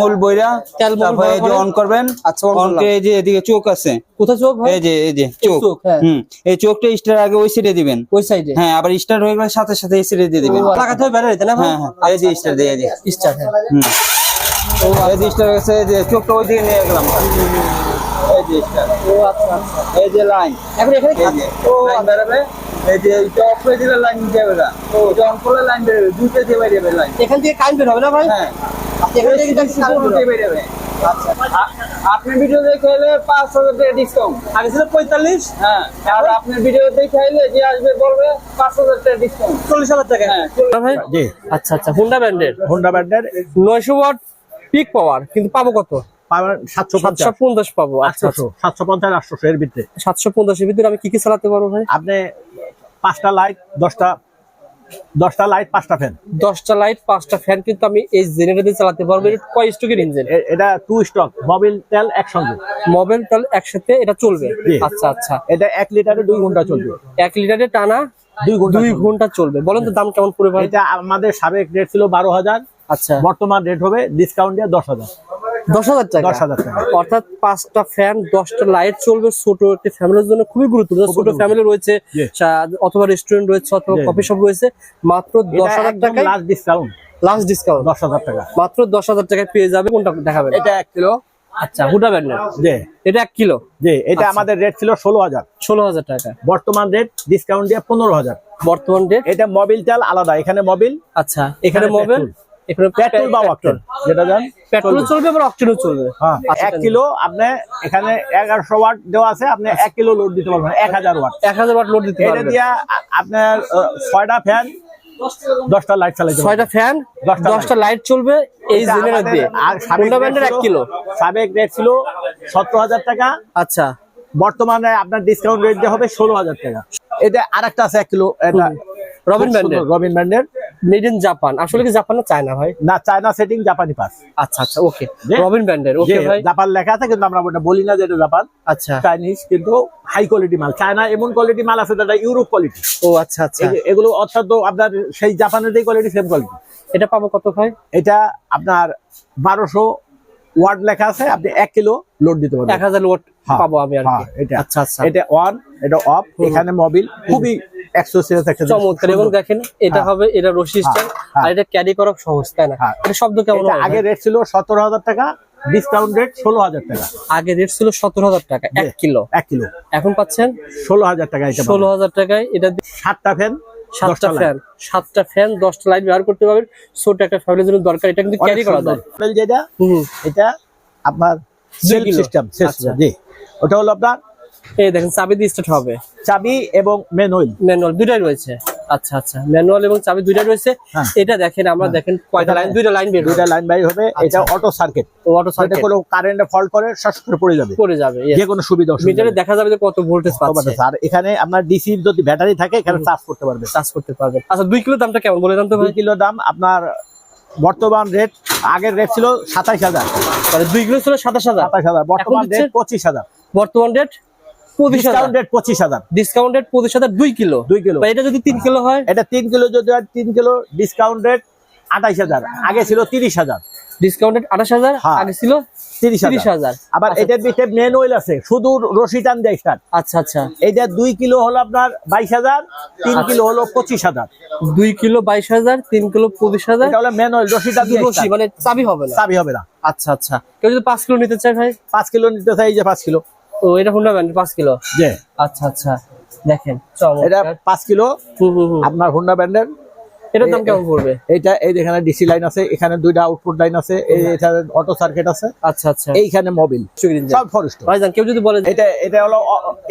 মূল বইরা তারপরে এই যে অন করবেন আচ্ছা, অন করে এই যে এদিকে চোখ আছে। কোথায় চোখ এই যে এই যে চোখ। চোখ, হ্যাঁ। হুম এই চোখটা স্টার আগে ওই সাইডে দিবেন। ওই সাইডে হ্যাঁ আবার স্টার হয়ে গেলে সাথে সাথে এই সাইডে দিয়ে দিবেন। লাগাতে হবে ব্যাটারি না হ্যাঁ হ্যাঁ এই যে স্টার দিয়ে এই স্টার হ্যাঁ। হুম। এই যে স্টার গেছে যে চোখটা ওই দিকে নিয়ে গেলাম। এই যে স্টার। ও আচ্ছা আচ্ছা। এই যে লাইন এখন এখানে এই লাইন বেরোবে। এই যে এটা অফ করে দিলে লাইন যাবে না এটা অন করলে লাইন বেরোবে দুইটা দিয়ে বেরিয়ে লাইন এখান থেকে কারেন্ট বের হবে না ভাই? হ্যাঁ। আচ্ছা, এখান থেকে কিন্তু current বের হবে। বেরিয়ে যাবে আচ্ছা আ- আপনি ভিডিও দেখে এলে পাঁচ হাজার টাকা ডিসকাউন্ট আগে ছিল পঁয়তাল্লিশ? হ্যাঁ আর আপনি ভিডিও দেখে এলে যে আসবে বলবে পাঁচ হাজার টাকা ডিসকাউন্ট চল্লিশ হাজার টাকা? হ্যাঁ ভাই? জি। আচ্ছা আচ্ছা হুন্ডা ব্র্যান্ডের হোন্ডা ব্র্যান্ডের নয়শো ওয়াট পিক পাওয়ার কিন্তু পাবো কত? পাবেন সাতশো সাতশো পঞ্চাশ পাবো আচ্ছা সাতশো পঞ্চাশ আটশোশো এর ভিতরে। সাতশো পঞ্চাশের ভিতরে আমি কি কি চালাতে পারব ভাই? আপনি পাঁচটা লাইট দশটা দশটা লাইট পাঁচটা ফ্যান দশটা লাইট পাঁচটা ফ্যান কিন্তু আমি এই জেনারেটর দিয়ে চালাতে পারব। এটা কয় স্টকের ইঞ্জিন এটা টু স্টক মোবিল তেল একসঙ্গে। মোবাইল তাহলে একসাথে এটা চলবে? আচ্ছা আচ্ছা। এটা এক লিটারে দুই ঘণ্টা চলবে। এক লিটারে টানা দুই ঘণ্টা দুই চলবে। ঘণ্টা চলবে। বলেন তো দাম কেমন পড়বে এটা আমাদের সাবেক রেট ছিল বারো হাজার। আচ্ছা। বর্তমান রেট হবে ডিসকাউন্ট দিয়ে দশ হাজার। দশ হাজার টাকা? দশ হাজার টাকা। অর্থাৎ পাঁচটা ফ্যান দশটা লাইট চলবে ছোট একটি ফ্যামিলির জন্য খুবই গুরুত্বপূর্ণ। ছোট ফ্যামিলি রয়েছে অথবা রেস্টুরেন্ট রয়েছে অথবা কফি শপ রয়েছে মাত্র দশ হাজার টাকায় লাস্ট ডিসকাউন্ট লাস্ট ডিসকাউন্ট দশ হাজার টাকা। মাত্র দশ হাজার টাকায় পেয়ে যাবে কোনটা দেখাবেন? এটা এক কিলো। আচ্ছা হুডা ব্যান্ডের? জি। এটা এক কিলো? জি এটা আচ্ছা। আমাদের রেট ছিল ষোলো হাজার। ষোলো হাজার টাকা। বর্তমান রেট ডিসকাউন্ট দিয়ে পনেরো হাজার। বর্তমান রেট এটা মোবিল তেল আলাদা এখানে মোবিল আচ্ছা এখানে পেট্রোল। এখানে পেট্রোল বা অক্টেন যেটা জান পেট্রোল চলবে। আবার অক্টেনও চলবে। হ্যাঁ। আচ্ছা, এক কিলো আপনি এখানে এগারোশো ওয়াট দেওয়া আছে আপনি এক কিলো লোড দিতে পারবেন এক হাজার ওয়াট। এক হাজার ওয়াট লোড দিতে এটা পারবেন। দিয়া আপনার ছয়টা ফ্যান দশটা লাইট চালাইতে পারবেন। ছয়টা ফ্যান দশটা দশটা লাইট চলবে এই জেনারেটর দিয়ে। আর সাবেক rate এক কিলো। সাবেক রেট ছিল সতেরো হাজার টাকা। আচ্ছা। বর্তমানে আপনার ডিসকাউন্ট রেট দিয়ে হবে ষোলো হাজার টাকা। এটা আরেকটা আছে এক কিলো এটা রবিন খুব ব্যান্ডের রবিন ব্যান্ডের মেড ইন জাপান আসলে কি জাপান না চায়না ভাই? না চায়না সেটিং জাপানি পাস আচ্ছা আচ্ছা ওকে রবিন ব্যান্ডের যে ওকে ভাই। জাপান লেখা আছে কিন্তু আমরা ওটা বলি না যে এটা জাপান আচ্ছা। চাইনিজ কিন্তু হাই কোয়ালিটি মাল। চায়না এমন কোয়ালিটি মাল আছে যেটা ইউরোপ কোয়ালিটি ও আচ্ছা আচ্ছা। এগুলো অর্থাৎ আপনার সেই জাপানের যে কোয়ালিটি সেম কোয়ালিটি এটা পাবো কত ভাই? এটা আপনার বারোশো ওয়ার্ড লেখা আছে আপনি এক কিলো লোড দিতে এক পারবেন হাজার ওয়াট হ্যাঁ, পাবো আমি আর হ্যাঁ, কি এটা। আচ্ছা আচ্ছা। এটা অন এটা অফ এখানে মোবিল খুবই একশো সিরিয়াস একটা। চমৎকার এবং দেখেন এটা হ্যাঁ। হবে এটা রশি স্ট্যান্ড হ্যাঁ। আর এটা ক্যারি করা সহজ তাই না? হ্যাঁ। এটা শব্দ কেমন আগে রেট ছিল সতেরো হাজার টাকা ডিসকাউন্ট রেট ষোলো হাজার টাকা। আগে রেট ছিল সতেরো হাজার টাকা এক কিলো। এক কিলো। এখন পাচ্ছেন ষোলো হাজার টাকা এটা ষোলো হাজার টাকায় এটা সাতটা ফ্যান সাতটা ফ্যান সাতটা ফ্যান দশটা লাইট ব্যবহার করতে পারবেন। ছোট একটা ফ্যামিলির জন্য দরকার এটা কিন্তু ক্যারি করা যায়। যেটা এটা আপনার সিস্টেম আচ্ছা। জি। ওটা হলো আপনার এই দেখেন চাবি দিয়ে স্টার্ট হবে। চাবি এবং ম্যানুয়াল। ম্যানুয়াল দুইটাই রয়েছে। আচ্ছা আচ্ছা ম্যানুয়াল এবং চাবি দুইটাই রয়েছে। হ্যাঁ। এটা দেখেন আমরা দেখেন কয়টা লাইন দুইটা লাইন বের দুইটা লাইন বাই হবে। এটা অটো সার্কিট অটো সার্কিট কোনো কারেন্টে ফল্ট করে শ্বাস করে পড়ে যাবে। করে যাবে যে কোনো সুবিধা অসুবিধা মিটারে দেখা যাবে যে কত ভোল্টেজ পাচ্ছে। আর এখানে আপনার ডিসি যদি ব্যাটারি থাকে এখানে চার্জ করতে পারবে। চার্জ করতে পারবে। আচ্ছা দুই কিলো দামটা কেমন? বলে দাম তো দুই ভাই কিলো দাম আপনার বর্তমান রেট আগের রেট ছিল সাতাইশ হাজার। মানে দুই কিলো ছিল সাতাশ হাজার। সাতাইশ হাজার। বর্তমান রেট পঁচিশ হাজার। বর্তমান রেট পঁচিশ হাজার। পঁচিশ দুই কিলো। দুই কিলো। এটা যদি তিন কিলো হয়? এটা তিন কিলো যদি হয় তিন কিলো আঠাইশ হাজার। আগে ছিল তিরিশ হাজার। আঠাশ হাজার হ্যাঁ। আগে ছিল তিরিশ হাজার। আবার আচ্ছা, এটার ভিতরে মেন অয়েল আছে শুধু রশি টান দেয় আচ্ছা আচ্ছা। এইটা দুই কিলো হলো আপনার বাইশ হাজার তিন কিলো হলো পঁচিশ হাজার। দুই কিলো বাইশ হাজার তিন কিলো পঁচিশ হাজার। এটা মেন অয়েল রশি টান রশি মানে চাবি হবে না। চাবি হবে না। আচ্ছা আচ্ছা। কেউ যদি পাঁচ কিলো নিতে চায় ভাই? পাঁচ কিলো নিতে চাই এই যে পাঁচ কিলো। ও এটা পাঁচ কিলো? যে আচ্ছা আচ্ছা। দেখেন এটা পাঁচ কিলো। আপনার হোন্ডা এটার দাম কেমন পড়বে? এইটা এই এখানে ডিসি লাইন আছে এখানে দুইটা আউটপুট লাইন আছে এখানে অটো সার্কিট আছে। আচ্ছা আচ্ছা। এইখানে মোবিল সব ফরেস্ট ভাইজান কেউ যদি বলে এটা এটা হলো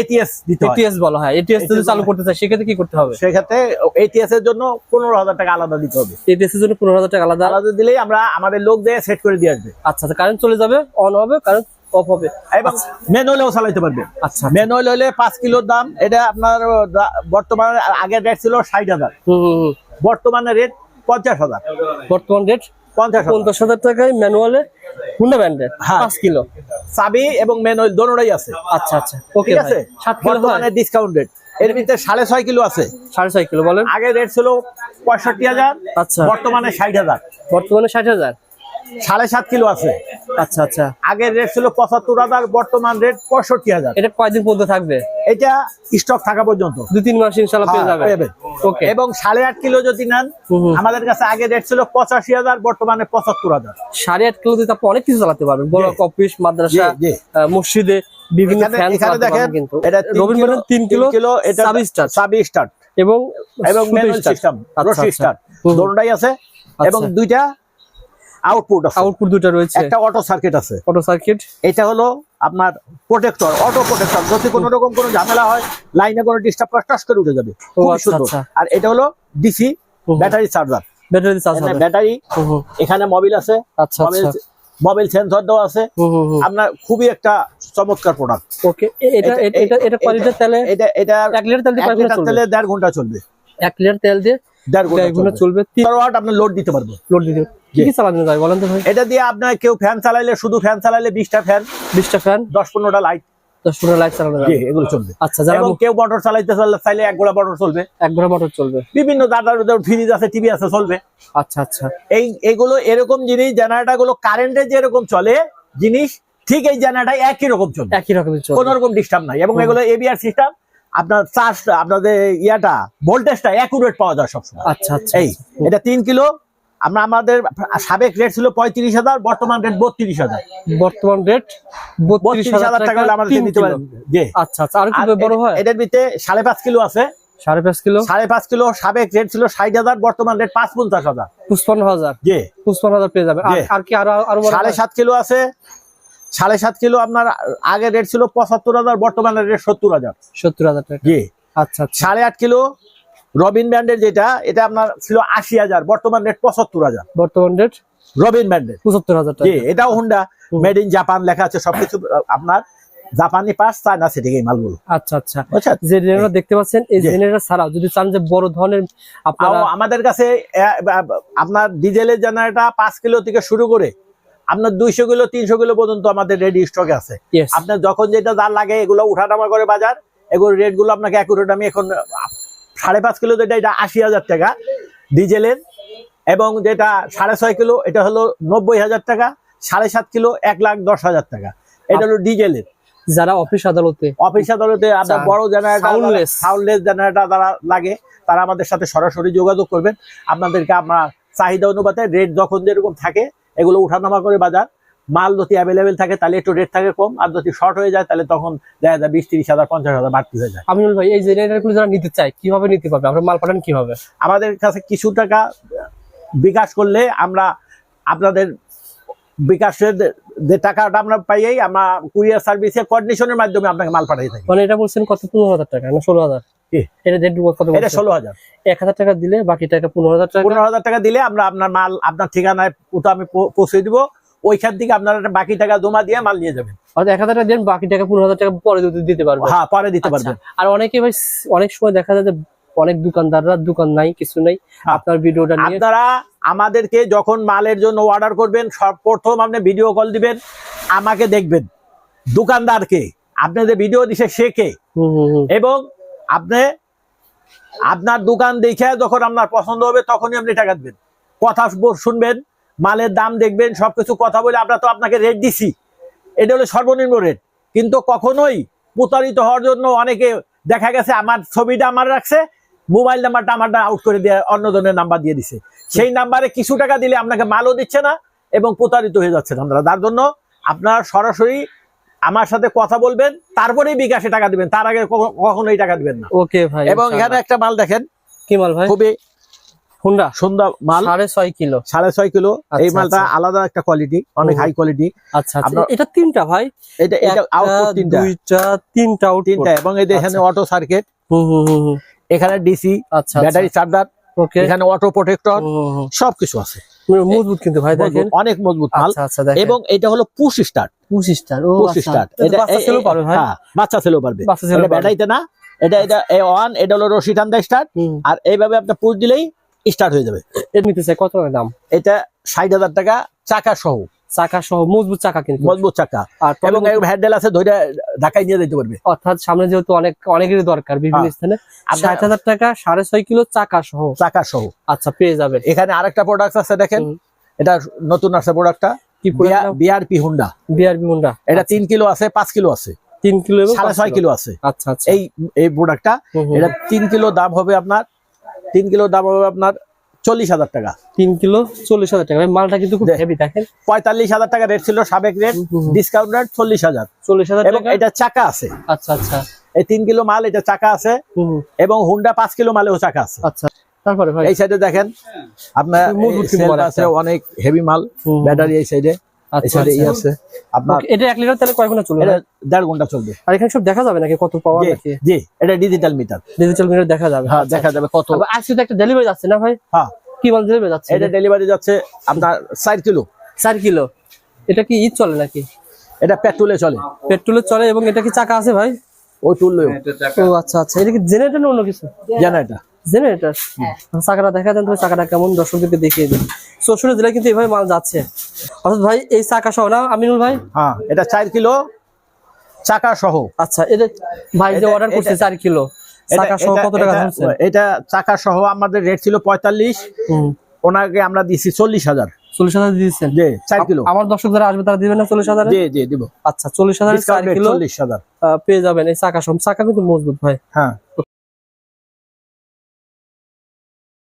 এটিএস দিতে হয়। এটিএস বলা হয়। এটিএস যদি চালু করতে চায় সেক্ষেত্রে কি করতে হবে? সেক্ষেত্রে এটিএস এর জন্য পনেরো হাজার টাকা আলাদা দিতে হবে। এটিএস এর জন্য পনেরো হাজার টাকা আলাদা? আলাদা দিলেই আমরা আমাদের লোক দিয়ে সেট করে দিয়ে আসবে। আচ্ছা আচ্ছা কারেন্ট চলে যাবে অন হবে কারেন্ট অফ হবে। এবং ম্যানুয়ালেও চালাইতে পারবে। আচ্ছা। ম্যানুয়াল হলে পাঁচ কিলোর দাম এটা আপনার বর্তমানে আগের রেট ছিল ষাট হাজার। বর্তমানে রেট পঞ্চাশ হাজার। বর্তমান রেট পঞ্চাশ হাজার। পঞ্চাশ হাজার টাকায় ম্যানুয়ালে হুন্ডা ব্যান্ডের হ্যাঁ। পাঁচ কিলো। চাবি এবং ম্যানুয়াল দোনোটাই আছে। আচ্ছা আচ্ছা। ওকে আছে? সাত কিলো বর্তমানে ডিসকাউন্ট রেট এর ভিতরে সাড়ে ছয় কিলো আছে। সাড়ে ছয় কিলো বলেন। আগে রেট ছিল পঁয়ষট্টি হাজার আচ্ছা। বর্তমানে ষাট হাজার। বর্তমানে ষাট হাজার। সাড়ে সাত কিলো আছে। আচ্ছা আচ্ছা। আগের রেট ছিল পঁচাত্তর হাজার বর্তমান রেট পঁয়ষট্টি হাজার। এটা কয়দিন পর্যন্ত থাকবে? এটা স্টক থাকা পর্যন্ত। দুই তিন মাস ইনশাল্লাহ পেয়ে হ্যাঁ, যাবে? ওকে এবং সাড়ে আট কিলো যদি নেন। আমাদের কাছে আগে রেট ছিল পঁচাশি হাজার বর্তমানে পঁচাত্তর হাজার। সাড়ে আট কিলো দিয়ে আপনি অনেক কিছু চালাতে পারবেন। বড় অফিস মাদ্রাসা মসজিদে বিভিন্ন দেখেন এটা কিলো- তিন কিলো কিলো এটা সাব স্টার সাবি স্টার্ট এবং এবং start। সিস্টেম রশি হুম। হুম। আছে। এবং আচ্ছা। দুইটা আউটপুট আছে। আউটপুট দুটো রয়েছে। একটা অটো সার্কিট আছে। অটো সার্কিট এটা হলো আপনার প্রোটেক্টর অটো প্রোটেক্টর যদি কোনো রকম কোনো ঝামেলা হয় লাইনে কোনো ডিস্টার্ব করে টাস করে উঠে যাবে। আচ্ছা, আচ্ছা। আর এটা হলো DC battery charger battery charge হবে ব্যাটারি। এখানে মোবিল আছে। আচ্ছা মোবিল সেন্সর দেওয়া আছে। আপনার খুবই একটা চমৎকার প্রোডাক্ট ওকে এটা এটা- এটা- এটা এটা কয় লিটার তেলে এটা এটা এক লিটার তেল দিয়ে এক কয় ঘণ্টা লিটার চলবে। তেলে দেড় ঘণ্টা চলবে। এক লিটার তেল দিয়ে দেড় ঘণ্টা চলবে। চলবে। ওয়াট আপনি লোড দিতে পারব। লোড দিতে কি কি চালানো যায় বলেন তো ভাই? এটা দিয়ে আপনার কেউ ফ্যান চালাইলে শুধু ফ্যান চালাইলে বিশটা ফ্যান বিশটা ফ্যান দশ পনেরোটা লাইট দশ পনেরো লাইট চালানো যাবে। এগুলো চলবে। আচ্ছা যারা কেউ মোটর চালাইতে চাইলে- চাইলে এক গোড়া মোটর চলবে। এক ঘণ্টা মোটর চলবে। বিভিন্ন দাদার ফ্রিজ আছে টিভি আছে চলবে। আচ্ছা আচ্ছা। এই এগুলো এরকম জিনিস জেনারেটারগুলো কারেন্টে যেরকম চলে জিনিস ঠিক এই জেনারেটার একই রকম চলবে। একই রকম কোন রকম ডিস্টার্ব নাই। এবং। এগুলো এবিআর সিস্টেম আপনার চার্জ আপনাদের ইয়াটা ভোল্টেজটা অ্যাকুরেট পাওয়া যায় সবসময়। আচ্ছা আচ্ছা এই এটা তিন কিলো আমরা আমাদের সাবেক রেট ছিল পঁয়ত্রিশ হাজার বর্তমান রেট বত্রিশ হাজার। বর্তমান রেট বত্রিশ হাজার টাকা আমাদের নিতে পারেন। আচ্ছা আচ্ছা আর বড় হয়। এটার ভিতরে সাড়ে পাঁচ কিলো আছে। সাড়ে পাঁচ কিলো? সাড়ে পাঁচ কিলো সাবেক রেট ছিল ষাট হাজার বর্তমান রেট পাঁচ পঞ্চাশ হাজার। পুষ্পান্ন হাজার। জি। পুষ্পান্ন হাজার পেয়ে যাবে। আর কি আরও আরও সাড়ে সাত কিলো আছে। সাড়ে সাত কিলো আপনার আগে রেট ছিল পঁচাত্তর হাজার বর্তমানে রেট সত্তর হাজার। সত্তর হাজার জি। আচ্ছা আচ্ছা। সাড়ে আট কিলো রবিন ব্যান্ডের যেটা এটা আপনার ছিল আশি হাজার বর্তমান রেট পঁচাত্তর হাজার। বর্তমান রেট রবিন ব্যান্ডের। পঁচাত্তর হাজার জি এটাও হুন্ডা মেড ইন জাপান লেখা আছে সবকিছু আপনার জাপানি পাস চায়না সেটিং এই মালগুলো। আচ্ছা আচ্ছা। বুঝছেন? যে জেনারেটর দেখতে পাচ্ছেন এই। জেনারেটর ছাড়াও যদি চান যে বড় ধরনের আপনারা আমাদের কাছে আপনার ডিজেলের জেনারেটর পাঁচ কিলো থেকে শুরু করে আপনার দুইশো কিলো তিনশো কিলো পর্যন্ত আমাদের রেডি স্টকে আছে। আপনার যখন যেটা যা লাগে এগুলো উঠানামা করে বাজার এগুলো রেটগুলো আপনাকে অ্যাকুরেট আমি এখন সাড়ে পাঁচ কিলো যেটা এটা আশি হাজার টাকা ডিজেলের এবং যেটা সাড়ে ছয় কিলো এটা হলো নব্বই হাজার টাকা সাড়ে সাত কিলো এক লাখ দশ হাজার টাকা। এটা হলো ডিজেলের যারা অফিস আদালতে অফিস আদালতে আপনার আচ্ছা, বড় জেনারেটর। সাউন্ডলেস জেনারেটর যারা লাগে তারা আমাদের সাথে সরাসরি যোগাযোগ করবেন। আপনাদেরকে আমরা চাহিদা অনুপাতে রেট যখন যেরকম থাকে এগুলো উঠানামা করে বাজার। মাল যদি অ্যাভেলেবেল থাকে তাহলে একটু রেট থাকে কম। আর যদি শর্ট হয়ে যায় তাহলে তখন দেখা যায় বিশ তিরিশ হাজার পঞ্চাশ হাজার বাড়তি হয়ে যায়। আমিনুল ভাই এই জেনারেটরগুলো যারা নিতে চায় কীভাবে নিতে পারবে? আমরা মাল পাঠান কীভাবে? আমাদের কাছে কিছু টাকা বিকাশ করলে আমরা আপনাদের বিকাশের যে টাকাটা আমরা পাইয়েই আমরা কুরিয়ার সার্ভিসে কোঅর্ডিনেশনের মাধ্যমে আপনাকে মাল পাঠিয়ে থাকি। মানে এটা বলছেন কত? পনেরো হাজার টাকা না ষোলো হাজার? এটা রেট কত এটা ষোলো হাজার। এক হাজার টাকা দিলে বাকি টাকা পনেরো হাজার টাকা? পনেরো হাজার টাকা দিলে আমরা আপনার মাল আপনার ঠিকানায় পুতো আমি পৌঁছে দিব। ওইখান থেকে আপনারা বাকি টাকা জমা দিয়ে মাল নিয়ে যাবেন। অর্থাৎ এক হাজার টাকা দেন বাকি টাকা পনেরো হাজার টাকা পরে দিতে- হ্যাঁ পরে দিতে আচ্ছা, পারবেন। আর অনেকে ভাই অনেক সময় দেখা যায় যে অনেক দোকানদাররা দোকান নাই কিছু নাই হ্যাঁ। আপনার ভিডিওটা আপনারা আমাদেরকে যখন মালের জন্য অর্ডার করবেন সর্বপ্রথম আপনি ভিডিও কল দিবেন আমাকে দেখবেন। দোকানদারকে। আপনি যে ভিডিও দিছে সে কে? এবং আপনি আপনার দোকান দেখে যখন আপনার পছন্দ হবে, তখনই আপনি টাকা দেবেন। কথা শুনবেন, মালের দাম দেখবেন, সবকিছু কথা বলে আমরা তো আপনাকে রেট দিছি। এটা হলো সর্বনিম্ন রেট কিন্তু কখনোই প্রতারিত হওয়ার জন্য অনেকে দেখা গেছে আমার ছবিটা আমার রাখছে মোবাইল নাম্বারটা আমারটা আউট করে দিয়ে অন্য ধরনের নাম্বার দিয়ে দিছে। সেই নাম্বারে কিছু টাকা দিলে আপনাকে মালও দিচ্ছে না এবং প্রতারিত হয়ে যাচ্ছেন আপনারা। তার জন্য আপনার সরাসরি আমার সাথে কথা বলবেন তারপরেই বিকাশে টাকা দিবেন। তার আগে কখ- কখনোই টাকা দিবেন না। ওকে ভাই এবং এখানে একটা মাল দেখেন। কি মাল ভাই? খুবই হুন্ডা। সুন্দর মাল। সাড়ে ছয় কিলো। সাড়ে ছয় কিলো। এই আচ্ছা, মালটা আচ্ছা। আলাদা একটা কোয়ালিটি অনেক হাই কোয়ালিটি আচ্ছা আচ্ছা। এটা তিনটা ভাই? এটা এটা একটা, আউটপুট তিনটা। দুইটা তিনটা তিনটা। এবং এই এখানে অটো সার্কিট এখানে ডিসি আচ্ছা ব্যাটারি চার্জার ওকে। এখানে অটো প্রোটেক্টর সবকিছু আছে। মজবুত কিন্তু ভাই দেখেন। অনেক মজবুত মাল। এবং এটা হলো পুশ স্টার্ট ও আচ্ছা। এটা বাচ্চা ছেলেও পারবে হ্যাঁ বাচ্চা ছেলেও পারবে। বাচ্চা ছেলেও এটা পারবে। ব্যাটারিতে না এটা এটা এ ওয়ান এটা হলো রশি টান্দা স্টার্ট আর এইভাবে আপনি পুশ দিলেই স্টার্ট হয়ে যাবে। কত দাম? এটা ষাট হাজার টাকা চাকা সহ। চাকা সহ মজবুত চাকা কিন্তু। মজবুত চাকা। আর এবং হ্যান্ডেল আছে ধরে ঢাকায় নিয়ে যেতে পারবে। অর্থাৎ সামনে যেহেতু অনেক অনেকেরই দরকার বিভিন্ন হ্যাঁ। স্থানে। ষাট হাজার টাকা সাড়ে ছয় কিলো চাকা সহ। চাকা সহ। আচ্ছা পেয়ে যাবেন এখানে আরেকটা প্রোডাক্ট আছে দেখেন। এটা নতুন আসছে প্রোডাক্টটা কি বিআরপি হুন্ডা। বিআরবি মুন্ডা এটা তিন কিলো আছে পাঁচ কিলো আছে। তিন কিলো সাড়ে ছয় কিলো। আছে। আচ্ছা আচ্ছা। এই এই প্রোডাক্টটা হুম হুম। এটা তিন কিলো দাম হবে আপনার তিন কিলো দাম হবে আপনার চল্লিশ হাজার টাকা। তিন কিলো চল্লিশ হাজার টাকা। মালটা কিন্তু খুব হেভি দেখেন। পঁয়তাল্লিশ হাজার টাকা রেট ছিল সাবেক রেট। ডিসকাউন্ট রেট চল্লিশ হাজার। চল্লিশ হাজার এবং টাকা? এটা চাকা আছে। আচ্ছা আচ্ছা। এই তিন কিলো মাল এটা চাকা আছে। এবং হুন্ডা পাঁচ কিলো মালেও চাকা আছে। আচ্ছা। তারপরে ভাই এই সাইডে দেখেন আপনার self মাল আছে অনেক হেভি মাল। ব্যাটারি এই সাইডে আচ্ছা আচ্ছা। আপনার এটা এক লিটার তাহলে কয় ঘণ্টা চলবে দেড় ঘণ্টা চলবে। আর এখানে সব দেখা যাবে নাকি কত পাওয়ার নাকি? জি এটা ডিজিটাল মিটার ডিজিটাল মিটার দেখা যাবে। হ্যাঁ দেখা যাবে কত। আজকে তো একটা ডেলিভারি যাচ্ছে না ভাই? হ্যাঁ। কি মাল ডেলিভারি যাচ্ছে? এটা ডেলিভারি যাচ্ছে আপনার চার কিলো। চার কিলো। এটা কি ঈদ চলে নাকি? এটা পেট্রোলে চলে। পেট্রোলের চলে এবং এটা কি চাকা আছে ভাই? ওই টুললেও ও আচ্ছা আচ্ছা। এটা কি জেনারেটর অন্য কিছু? জানা এটা জেনারেটর চাকাটা দেখা দেন তুমি চাকাটা কেমন? দর্শকদেরকে দেখিয়ে দিন। শ্বশুরের জেলায় কিন্তু এইভাবে মাল যাচ্ছে। অর্থাৎ ভাই এই চাকা সহ না আমিনুল ভাই? হ্যাঁ এটা চার কিলো চাকা সহ। আচ্ছা এটা ভাই যে অর্ডার করছে চার কিলো চাকা সহ কত টাকা এটা- চাকা সহ আমাদের রেট ছিল পঁয়তাল্লিশ। হুম। ওনাকে আমরা দিছি চল্লিশ হাজার। চল্লিশ হাজার দিয়েছেন? জি চার কিলো। আমার দর্শক যারা আসবে তারা দিবেন না চল্লিশ হাজার? জি জি দিব। আচ্ছা চল্লিশ হাজার চার কিলো চল্লিশ হাজার। আহ, পেয়ে যাবেন এই চাকা সহ। চাকা কিন্তু মজবুত ভাই। হ্যাঁ।